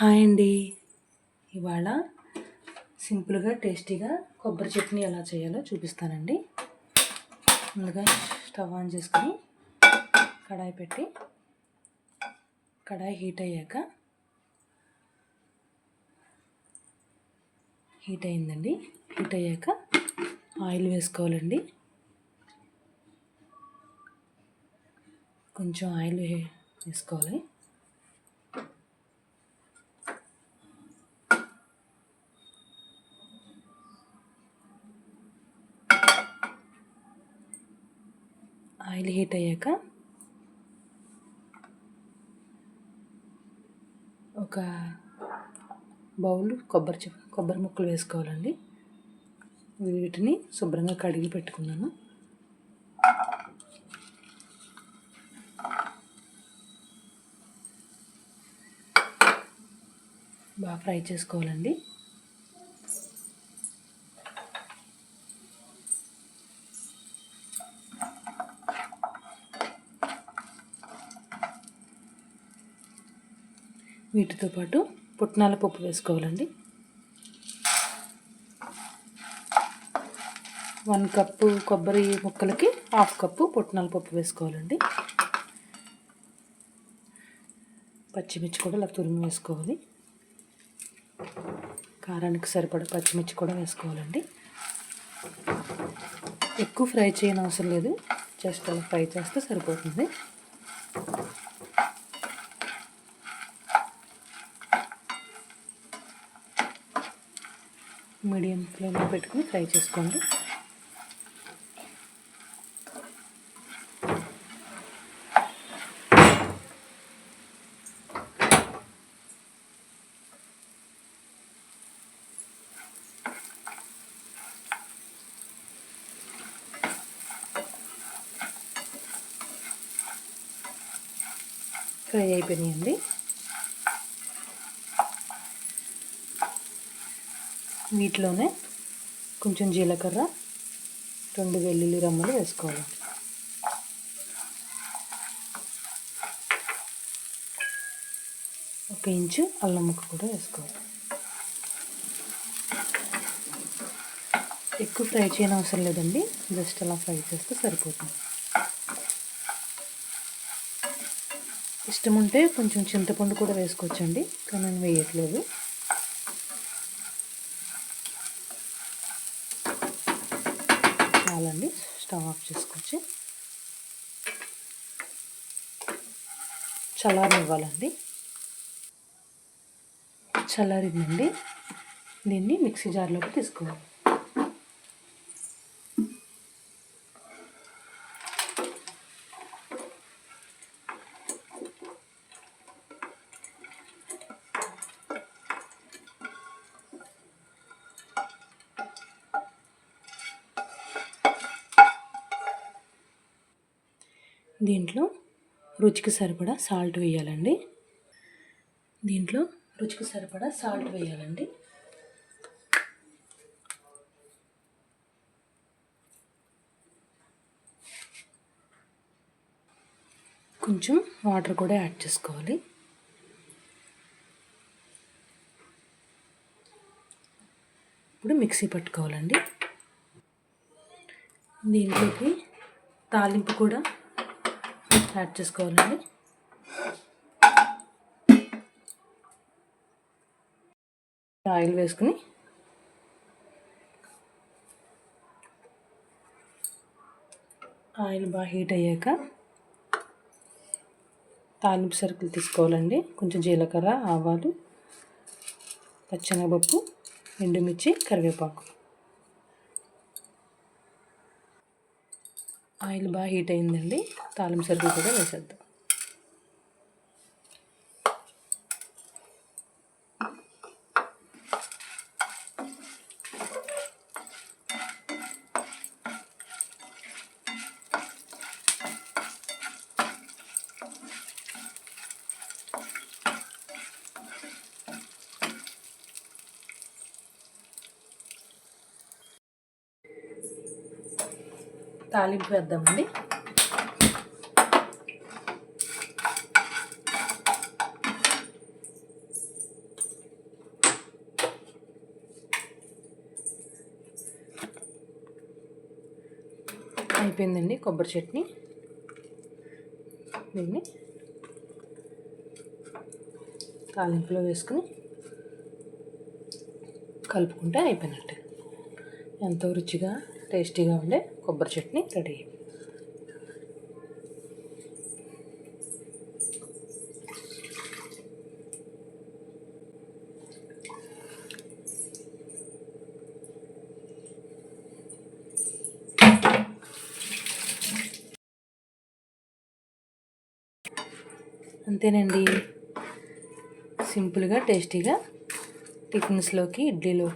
Hi అండి. ఇవాళ సింపుల్గా టేస్టీగా కొబ్బరి చట్నీ ఎలా చేయాలో చూపిస్తానండి. ముందుగా స్టవ్ ఆన్ చేసుకొని కడాయి పెట్టి కడాయి హీట్ అయ్యాక హీట్ అయిందండి. హీట్ అయ్యాక ఆయిల్ వేసుకోవాలండి. కొంచెం ఆయిల్ వే- వేసుకోవాలి. ఆయిల్ హీట్ అయ్యాక ఒక బౌల్ కొబ్బరి చె కొబ్బరి ముక్కలు వేసుకోవాలండి. వీటిని శుభ్రంగా కడిగి పెట్టుకున్నాను. బాగా ఫ్రై చేసుకోవాలండి. వీటితో పాటు పుట్నాల పప్పు వేసుకోవాలండి. వన్ కప్పు కొబ్బరి ముక్కలకి హాఫ్ కప్పు పుట్నాల పప్పు వేసుకోవాలండి. పచ్చిమిర్చి కూడా ఇలా తురిమి వేసుకోవాలి. కారానికి సరిపడ పచ్చిమిర్చి కూడా వేసుకోవాలండి. ఎక్కువ ఫ్రై చేయని అవసరం లేదు. జస్ట్ అలా ఫ్రై చేస్తే సరిపోతుంది. మీడియం ఫ్లేమ్లో పెట్టుకుని ఫ్రై చేసుకోండి. ఫ్రై అయిపోయినాయండి. వీటిలోనే కొంచెం జీలకర్ర రెండు వెల్లుల్లి రమ్మలు వేసుకోవాలి. ఒక ఇంచు అల్లం ముక్క కూడా వేసుకోవాలి. ఎక్కువ ఫ్రై చేయని అవసరం లేదండి జస్ట్ అలా ఫ్రై చేస్తే సరిపోతుంది. ఇష్టం ఉంటే కొంచెం చింతపండు కూడా వేసుకోవచ్చండి కానీ నేను వేయట్లేదు. చాలండి స్టవ్ ఆఫ్ చేసుకోవచ్చు. చల్లారనివ్వాలండి. చల్లారిందండి. దీన్ని మిక్సీ జార్లోకి తీసుకోవాలి. దీంట్లో రుచికి సరిపడా సాల్ట్ వేయాలండి. దీంట్లో రుచికి సరిపడా సాల్ట్ వేయాలండి. కొంచెం వాటర్ కూడా యాడ్ చేసుకోవాలి. ఇప్పుడు మిక్సీ పట్టుకోవాలండి. దీంట్లోకి తాలింపు కూడా యాడ్ చేసుకోవాలండి. ఆయిల్ వేసుకుని ఆయిల్ బాగా హీట్ అయ్యాక తాలింపు సరుకులు తీసుకోవాలండి. కొంచెం జీలకర్ర ఆవాలు పచ్చెనగపప్పు ఎండుమిర్చి కరివేపాకు. ఆయిల్ బాగా హీట్ అయిందండి. తాలింపు సరుకులు కూడా వేసేద్దాం. తాలింపు వేద్దామండి. అయిపోయిందండి కొబ్బరి చట్నీ. దీన్ని తాలింపులో వేసుకుని కలుపుకుంటే అయిపోయినట్టు. ఎంతో రుచిగా టేస్టీగా ఉండే కొబ్బరి చట్నీ రెడీ. అంతేనండి. సింపుల్గా టేస్టీగా టిఫిన్స్లోకి ఇడ్లీలో